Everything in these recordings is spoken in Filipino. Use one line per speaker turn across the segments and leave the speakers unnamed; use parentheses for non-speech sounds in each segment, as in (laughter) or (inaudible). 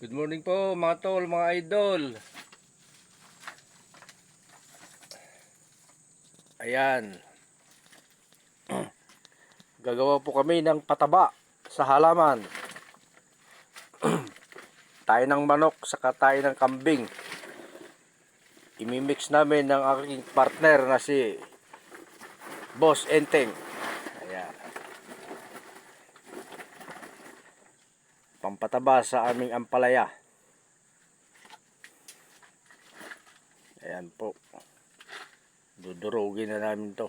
Good morning po mga tol, mga idol. Ayan. (clears throat) Gagawa po kami ng pataba sa halaman. (clears throat) tayo ng manok, saka tayo ng kambing. Imimix namin ng aking partner na si Boss Enteng. Ayan. Pampataba sa aming ampalaya. Ayan po. Dudurugin na namin to.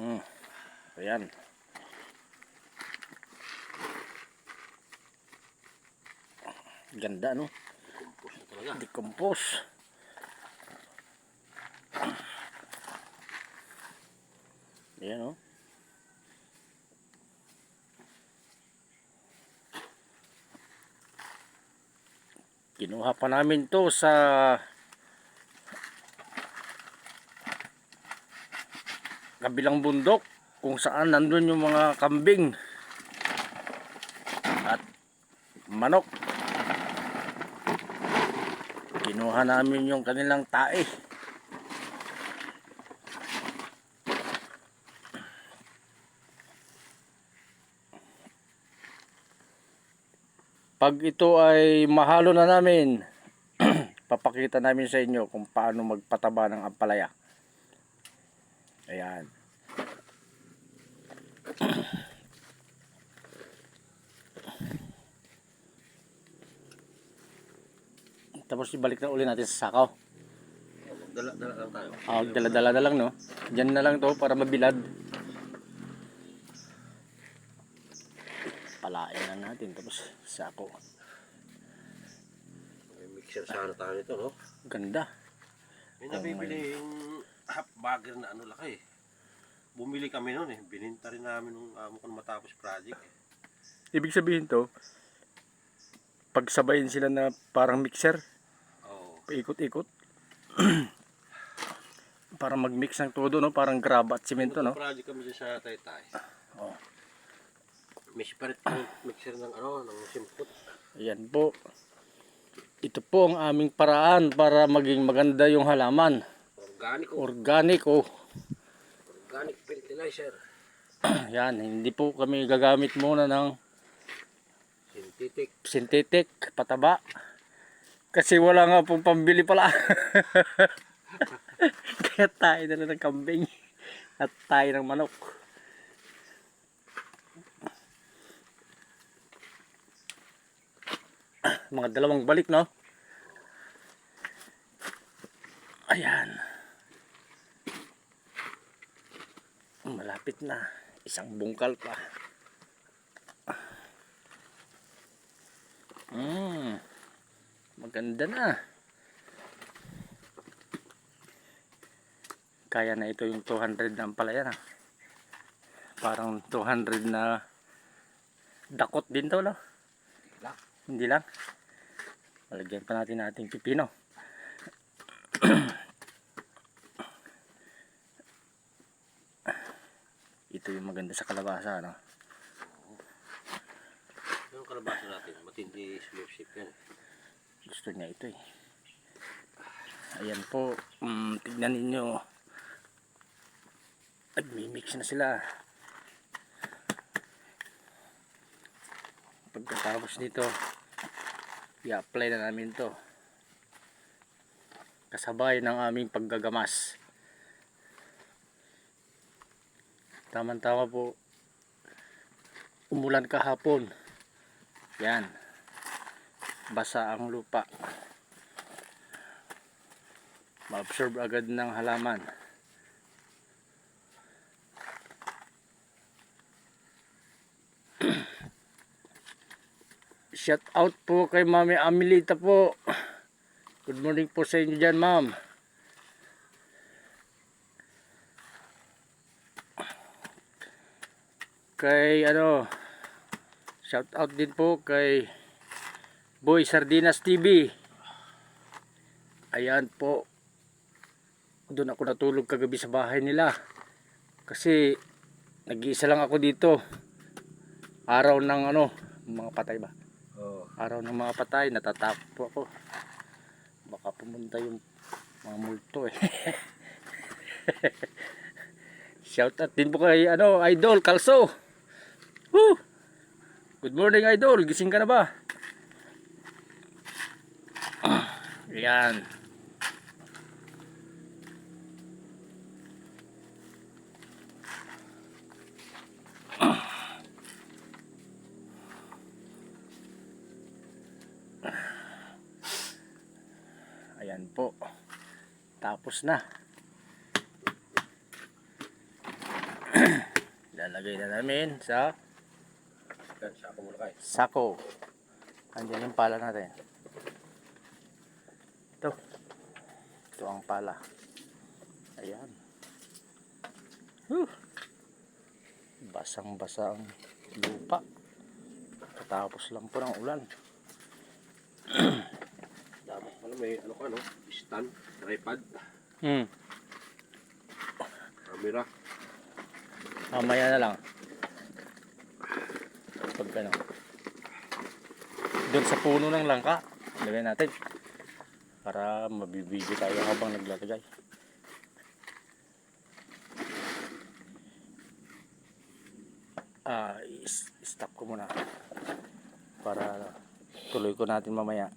Mm. Ayan. Ganda no? Decompose. Ayan oh. Kinuha pa namin to sa kabilang bundok kung saan nandun yung mga kambing at manok. Kinuha namin yung kanilang tae. Pag ito ay mahalo na namin, (clears throat) papakita namin sa inyo kung paano magpataba ng ampalaya. Ayan. (clears throat) Tapos ibalik na uli natin sa sakaw.
Dala, dala lang tayo.
Ah, dala-dala na lang no. Diyan na lang to para mabilad. Palain na natin tapos sako.
May mixer sana tayo nito, no?
Ganda.
May nabibili yung half bagger na ano laki. Bumili kami noon eh. Bininta rin namin nung amo ko na matapos project. Eh.
Ibig sabihin to, pagsabayin sila na parang mixer,
Oo.
paikot-ikot. (clears throat) para mag-mix ng todo no, parang graba at simento no.
Project kami sa Taytay.
Oh.
May separate mixer ng ano, ng simpot.
Ayan po. Ito po ang aming paraan para maging maganda yung halaman.
Organic o
Organic oh.
organic fertilizer. (clears throat)
Yan, hindi po kami gagamit muna ng
Synthetic.
synthetic pataba. Kasi wala nga pong pambili pala. (laughs) Kaya tayo na lang ng kambing. At tayo ng manok. Mga dalawang balik, no? Ayan. Malapit na. Isang bungkal pa. Mm. Maganda na. Kaya na ito yung 200 na ampalaya na. Parang 200 na dakot din to, no? Hindi lang. Malagyan pa natin nating pipino. ito yung maganda sa kalabasa, no?
Yung kalabasa natin, matindi slip ship yan.
gusto niya ito eh ayan po mm, tignan ninyo nagmimix na sila pagkatapos nito i-apply na namin to. Kasabay ng aming paggagamas. Tamang tama po. Umulan kahapon. Yan. Basa ang lupa. Ma-absorb agad ng halaman shout out po kay Mami Amelita po good morning po sa inyo dyan ma'am kay ano shout out din po kay Boy Sardinas TV. Ayan po. Doon ako natulog kagabi sa bahay nila. Kasi nag-iisa lang ako dito. araw ng ano, mga patay ba? Araw ng mga patay, natatakot po ako. Baka pumunta yung mga multo eh. (laughs) Shout out din po kay ano, Idol Kalso. Woo! Good morning Idol, gising ka na ba? (clears throat) Yan. Ayan po. Tapos na. (clears throat) Lalagay na namin sa sako. Andiyan yung pala natin. Ito. Ito ang pala. Ayan. Whew. Basang-basa ang lupa. Katapos lang po ng ulan. (clears throat)
Dapat pala may ano ka no? Stand, tripod,
Hmm.
camera.
Mamaya na lang. Pag ano. Doon sa puno ng langka. Lagay natin. Para mabibidyo tayo habang naglalagay. Ah, i- stop ko muna. Para tuloy ko natin mamaya.